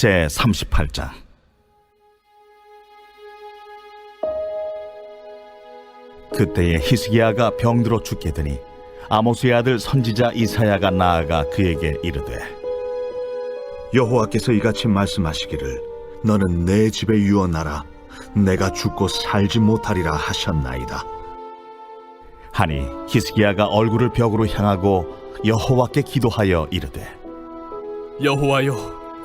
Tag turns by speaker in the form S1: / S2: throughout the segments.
S1: 제 38장 그때에 히스기야가 병들어 죽게 되니 아모스의 아들 선지자 이사야가 나아가 그에게 이르되
S2: 여호와께서 이같이 말씀하시기를 너는 내 집에 유언하라. 내가 죽고 살지 못하리라 하셨나이다.
S1: 하니 히스기야가 얼굴을 벽으로 향하고 여호와께 기도하여 이르되
S3: 여호와여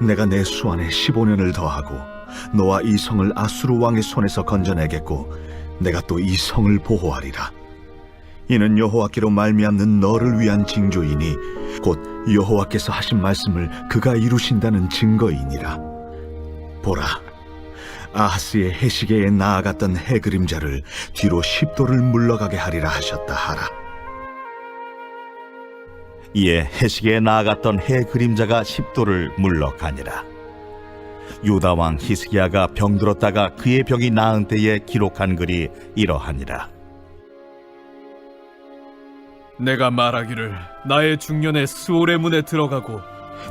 S2: 내가 내 수완에 15년을 더하고 너와 이 성을 아수르 왕의 손에서 건져내겠고 내가 또 이 성을 보호하리라 이는 여호와께로 말미암는 너를 위한 징조이니 곧 여호와께서 하신 말씀을 그가 이루신다는 증거이니라 보라 아하스의 해시계에 나아갔던 해 그림자를 뒤로 십도를 물러가게 하리라 하셨다 하라.
S1: 이에 해시계에 나아갔던 해 그림자가 십도를 물러가니라. 유다 왕 히스기야가 병들었다가 그의 병이 나은 때에 기록한 글이 이러하니라.
S3: 내가 말하기를 나의 중년에 수올의 문에 들어가고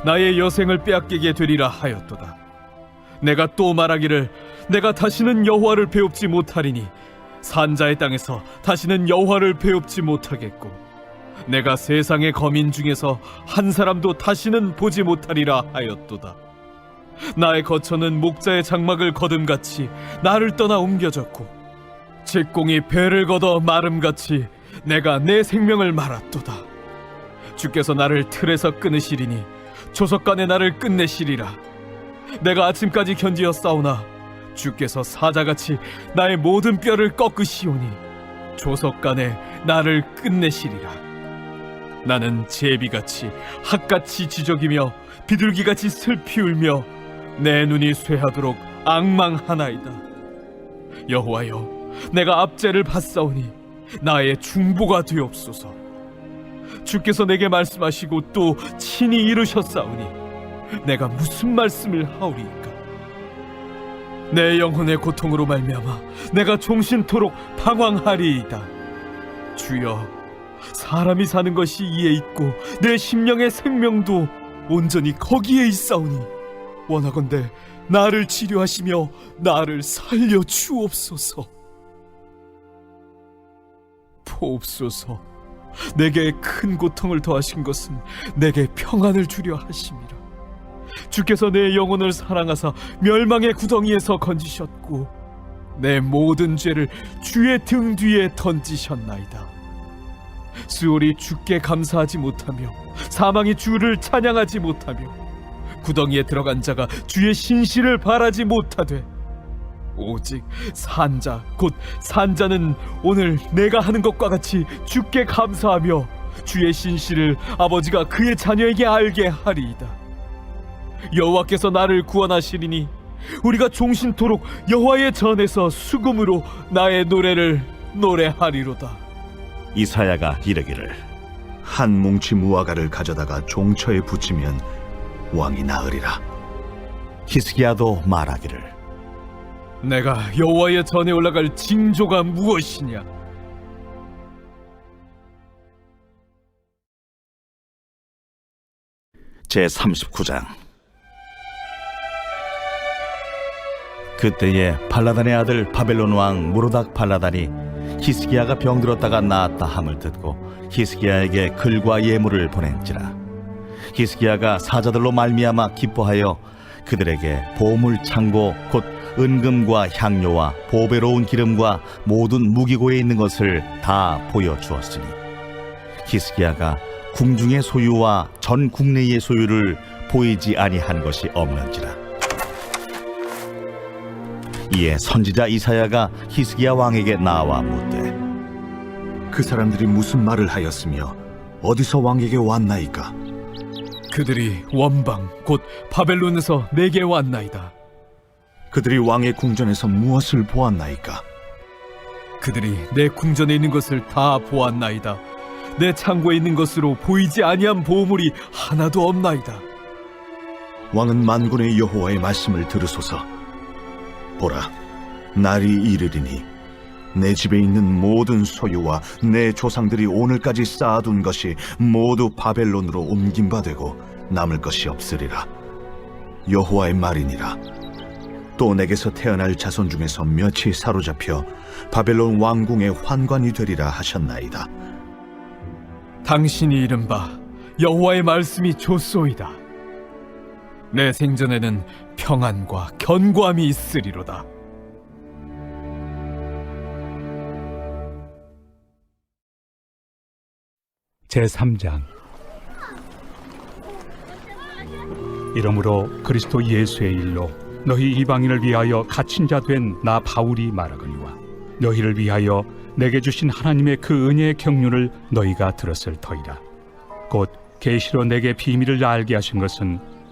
S3: 나의 여생을 빼앗기게 되리라 하였도다 내가 또 말하기를 내가 다시는 여호와를 배웁지 못하리니 산자의 땅에서 다시는 여호와를 배웁지 못하겠고 내가 세상의 거민 중에서 한 사람도 다시는 보지 못하리라 하였도다. 나의 거처는 목자의 장막을 거둠같이 나를 떠나 옮겨졌고 직공이 배를 걷어 마름같이 내가 내 생명을 말았도다. 주께서 나를 틀에서 끊으시리니 조석간에 나를 끝내시리라. 내가 아침까지 견디어 싸우나 주께서 사자같이 나의 모든 뼈를 꺾으시오니 조석간에 나를 끝내시리라 나는 제비같이 학같이 지적이며 비둘기같이 슬피 울며 내 눈이 쇠하도록 앙망하나이다. 여호와여 내가 압제를 받사오니 나의 중보가 되옵소서. 주께서 내게 말씀하시고 또 친히 이루셨사오니 내가 무슨 말씀을 하오리이까? 내 영혼의 고통으로 말미암아 내가 종신토록 방황하리이다. 주여 사람이 사는 것이 이에 있고 내 심령의 생명도 온전히 거기에 있사오니 원하건대 나를 치료하시며 나를 살려 주옵소서. 보옵소서. 내게 큰 고통을 더하신 것은 내게 평안을 주려 하심이라. 주께서 내 영혼을 사랑하사 멸망의 구덩이에서 건지셨고 내 모든 죄를 주의 등 뒤에 던지셨나이다 수월이 주께 감사하지 못하며 사망이 주를 찬양하지 못하며 구덩이에 들어간 자가 주의 신실을 바라지 못하되 오직 산자 곧 산자는 오늘 내가 하는 것과 같이 주께 감사하며 주의 신실을 아버지가 그의 자녀에게 알게 하리이다. 여호와께서 나를 구원하시리니 우리가 종신토록 여호와의 전에서 수금으로 나의 노래를 노래하리로다
S1: 이사야가 이르기를
S2: 한 뭉치 무화과를 가져다가 종처에 붙이면 왕이 나으리라.
S1: 히스기야도 말하기를
S3: 내가 여호와의 전에 올라갈 징조가 무엇이냐
S1: 제 39장 그때에 발라단의 아들 바벨론 왕 무로닥 발라단이 히스기야가 병들었다가 나았다 함을 듣고 히스기야에게 글과 예물을 보낸지라. 히스기야가 사자들로 말미암아 기뻐하여 그들에게 보물 창고 곧 은금과 향료와 보배로운 기름과 모든 무기고에 있는 것을 다 보여 주었으니 히스기야가 궁중의 소유와 전 국내의 소유를 보이지 아니한 것이 없는지라 이에 선지자 이사야가 히스기야 왕에게 나와 묻되
S2: 그 사람들이 무슨 말을 하였으며 어디서 왕에게 왔나이까?
S3: 그들이 원방 곧 바벨론에서 내게 왔나이다.
S2: 그들이 왕의 궁전에서 무엇을 보았나이까?
S3: 그들이 내 궁전에 있는 것을 다 보았나이다. 내 창고에 있는 것으로 보이지 아니한 보물이 하나도 없나이다.
S2: 왕은 만군의 여호와의 말씀을 들으소서. 보라, 날이 이르리니 내 집에 있는 모든 소유와 내 조상들이 오늘까지 쌓아둔 것이 모두 바벨론으로 옮긴 바 되고 남을 것이 없으리라. 여호와의 말이니라. 또 내게서 태어날 자손 중에서 몇이 사로잡혀 바벨론 왕궁의 환관이 되리라 하셨나이다.
S3: 당신이 이른바 여호와의 말씀이 좋소이다. 내 생전에는 평안과 견고함이 있으리로다.
S4: 제3장 이러므로 그리스도 예수의 일로 너희 이방인을 위하여 갇힌 자 된 나 바울이 말하거니와 너희를 위하여 내게 주신 하나님의 그 은혜의 경륜을 너희가 들었을 터이라 곧 계시로 내게 비밀을 알게 하신 것은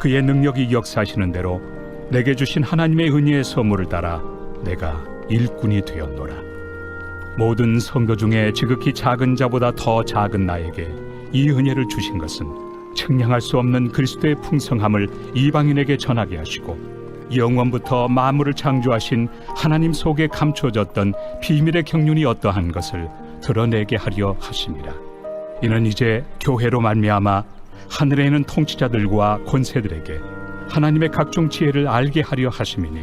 S4: 그의 능력이 역사하시는 대로 내게 주신 하나님의 은혜의 선물을 따라 내가 일꾼이 되었노라 모든 성도 중에 지극히 작은 자보다 더 작은 나에게 이 은혜를 주신 것은 측량할 수 없는 그리스도의 풍성함을 이방인에게 전하게 하시고 영원부터 만물을 창조하신 하나님 속에 감춰졌던 비밀의 경륜이 어떠한 것을 드러내게 하려 하심이라. 이는 이제 교회로 말미암아 하늘에 있는 통치자들과 권세들에게 하나님의 각종 지혜를 알게 하려 하심이니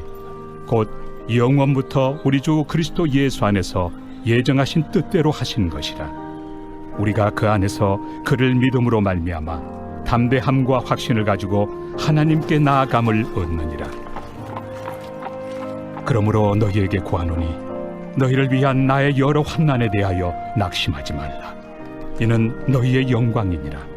S4: 곧 영원부터 우리 주 그리스도 예수 안에서 예정하신 뜻대로 하신 것이라. 우리가 그 안에서 그를 믿음으로 말미암아 담대함과 확신을 가지고 하나님께 나아감을 얻느니라. 그러므로 너희에게 구하노니 너희를 위한 나의 여러 환난에 대하여 낙심하지 말라. 이는 너희의 영광이니라